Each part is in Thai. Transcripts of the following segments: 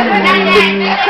Obrigada.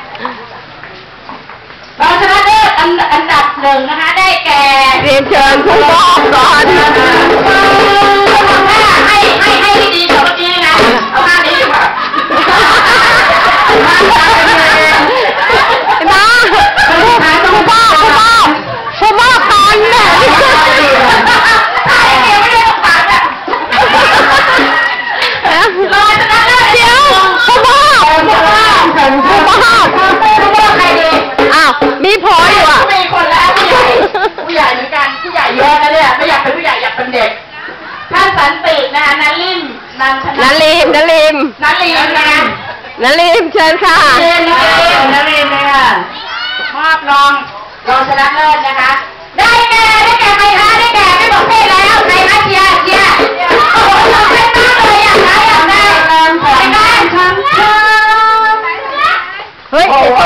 หนึ่งนะคะ ได้แก่ เรียนเชิญผู้มอบก่อน ลิมนัลิมนะนลิมเชิญค่ะเชิญนลิมนลิมเลยค่ะมอบรองรองชนะเลิศนะคะ ได้แก่ได้แก่ใครคะได้แก่ไม่บอกเพศแล้วใครคะเชียร์เชียร์เเฮ้ยโอ้โห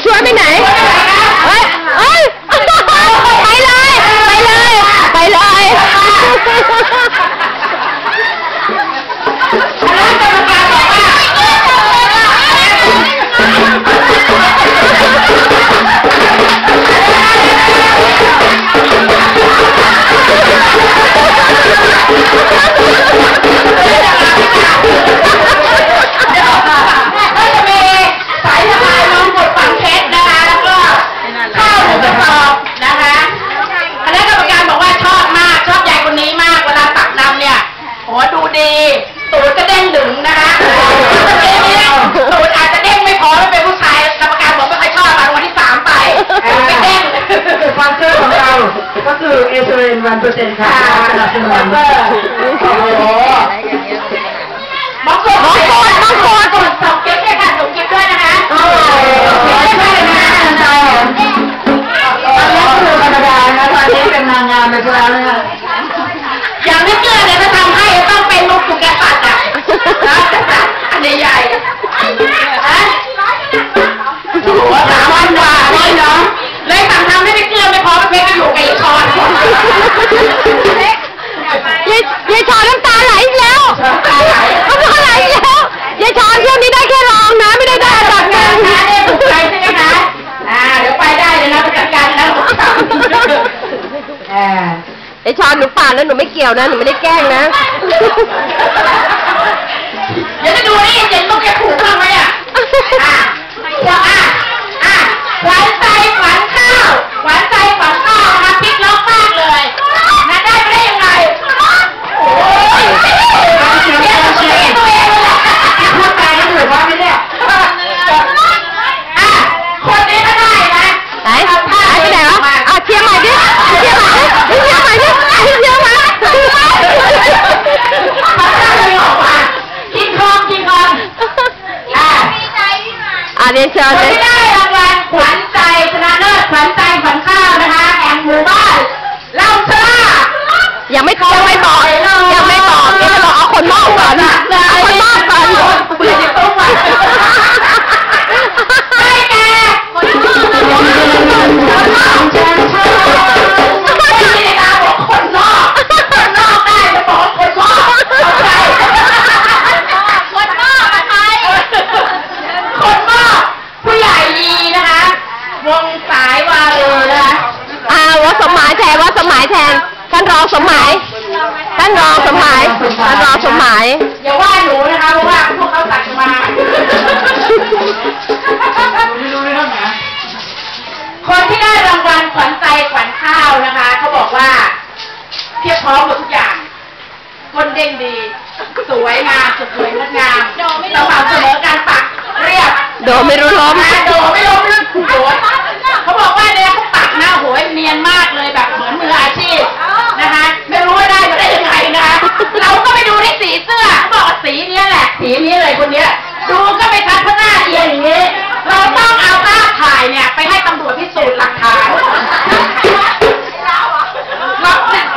说没奶 สปอนเซอร์ของเรา ก็คือเอเซเรนวันเปอร์เซ็นต์ค่ะสนับสนุโอ้โหมังกรมังกรมังกรกดสองเก็บเลยค่ะสองเก็บด้วยนะคะ ไอ้ชอนหนูป่าดแล้วหนูไม่เกี่ยวนะ หนูไม่ได้แกล้งนะ เดี๋ยวจะดูนี่เจ็นลูกแกผูกบ้างไหมอะ อะอะอะหวานใจหวานข้าวหวานใจหวานข้าวนะคะพลิกล็อกมากเลยนะได้ไม่ได้ยังไงโอ้ยเดี๋ยวเราเชียร์ตัวเองเลยล่ะพูดไปก็ถือว่าไม่เนี่ยอะคนนี้ก็ได้นะ ไหนหายไปไหนวะอะเชียร์ใหม่ดิเชียร์ใหม่ดิเชียร์ใหม่ดิเชียร์ใหม่ เขาจะเลยออกมากินคองกินคองอะ อะเรี เด้งดี สวยงามสดสวยงดงามสม่ำเสมอการปักเรียบโดไม่รู้ล้มนะโดไม่ล้มเรื่องโหยเขาบอกว่าเนี่ยเขาปักหน้าโหยเนียนมากเลยแบบเหมือนมืออาชีพนะคะ ไม่รู้ว่าได้มาได้ยังไงนะคะเราก็ไปดูที่สีเสื้อเขาบอกว่าสีเนี้ยแหละ สีนี้เลยคนเนี้ย ดูก็ไปทัดเพราะหน้าเอียงอย่างนี้ เราต้องเอาภาพถ่ายเนี่ยไปให้ตำรวจพิสูจน์หลักฐาน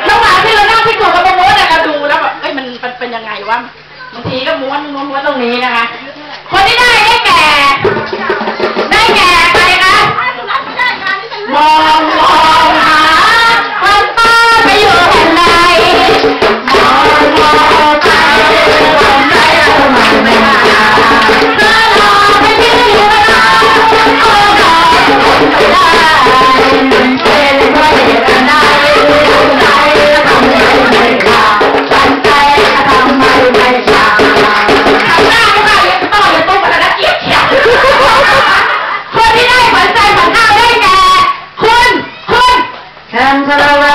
ระหว่างที่เรานั่งพิสูจน์กับโมดเนี่ยเราดูแล้วแบบเอ้ยมันมันเป็น ยังไงวะบางทีก็ม้วนม้วนม้วนตรงนี้นะคะ คนที่ได้ได้แก่ ได้แก่ใครคะมองมองหาคนตาไปอยู่แห่งใดมองมองไปคนใดเราไม่ไม่หา แคน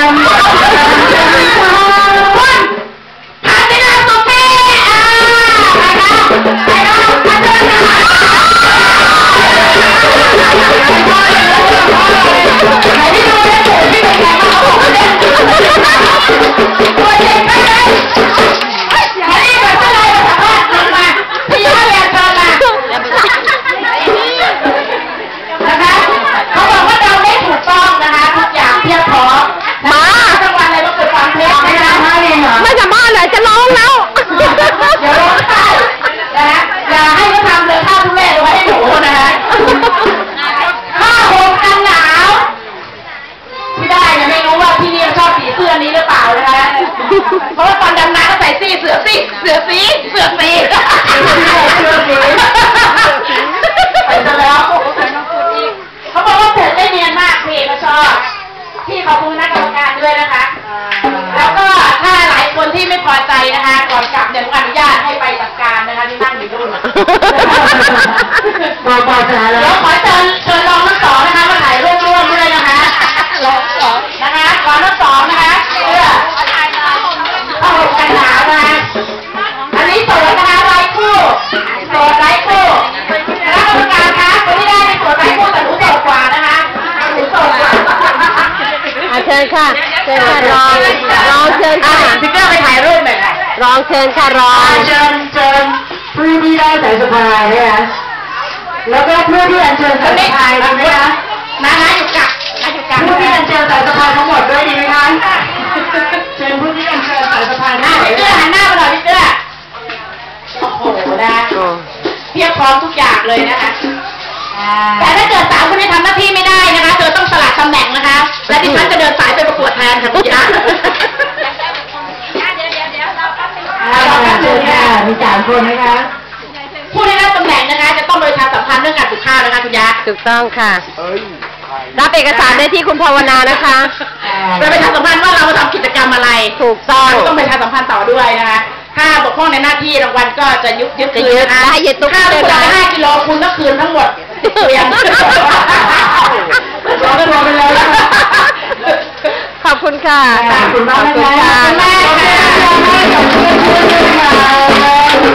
พี่ขอบคุณคณะกรรมการด้วยนะคะ แล้วก็ถ้าหลายคนที่ไม่พอใจนะคะ ก่อนกลับเดี๋ยวอนุญาตให้ไปจัดการนะคะที่นั่งอยู่นู่นบอกบอกจะหาเดี๋แล้ยววขอเชิญเชิญรองทั้งสองนะคะมาถ่ายรูปร่วมด้วยนะคะรองสองนะคะรองทั้งสองนะคะเพื่อ เชิญค่ะพี่เจ้าไปถ่ายรูปหน่อยค่ะรองเชิญค่ะรอง เชิญเชิญผู้ที่ได้สายสะพายนะคะแล้วก็ผู้ที่อัญเชิญคสานยนี้สะพายดีไหมคะนะนะอยู่กับนะอยู่กับผู้ที่อัญเชิญสายสะพายทั้งหมดด้วยดีไหมคะเชิญผู้ที่อัญเชิญสายสะพายหน้าทั้งหมดพี่เจ้าหันหน้ามาหน่อยพี่เจ้าโอ้โหนะเพียบพร้อมทุกอย่างเลยนะคะแต่ถ้าเกิดสาวคนนี้ทำหน้าที่ไม่ได้นะคะ เธอต้องสลัดตำแหน่งนะคะ และดิฉันจะเดินสายไปประกวดแทนค่ะคุณยะ มีสาม คนนะคะ ผู้ได้รับตำแหน่งนะคะ จะต้องประชาสัมพันธ์เรื่องการปลูกข้าวนะคะคุณยะถูกต้องค่ะรับเอกสารได้ที่คุณภาวนานะคะเราประชาสัมพันธ์ว่าเราทำกิจกรรมอะไรถูกต้องเราต้องประชาสัมพันธ์ต่อด้วยนะคะ ถ้าบกพร่องในหน้าที่รางวัลก็จะยึดยึดจะคืยึนดนะคะได้ยึดตุ๊กถ้าคุณได้ได้ห้ากิโลคุณก็คืนทั้งหมดเกลี้ยงรอตัวไปเลยนะคะขอบคุณค่ะ ขอบคุณมากนะคะขอบคุณค่ะขอบคุณมากค่ะขอบคุณมากค่ะ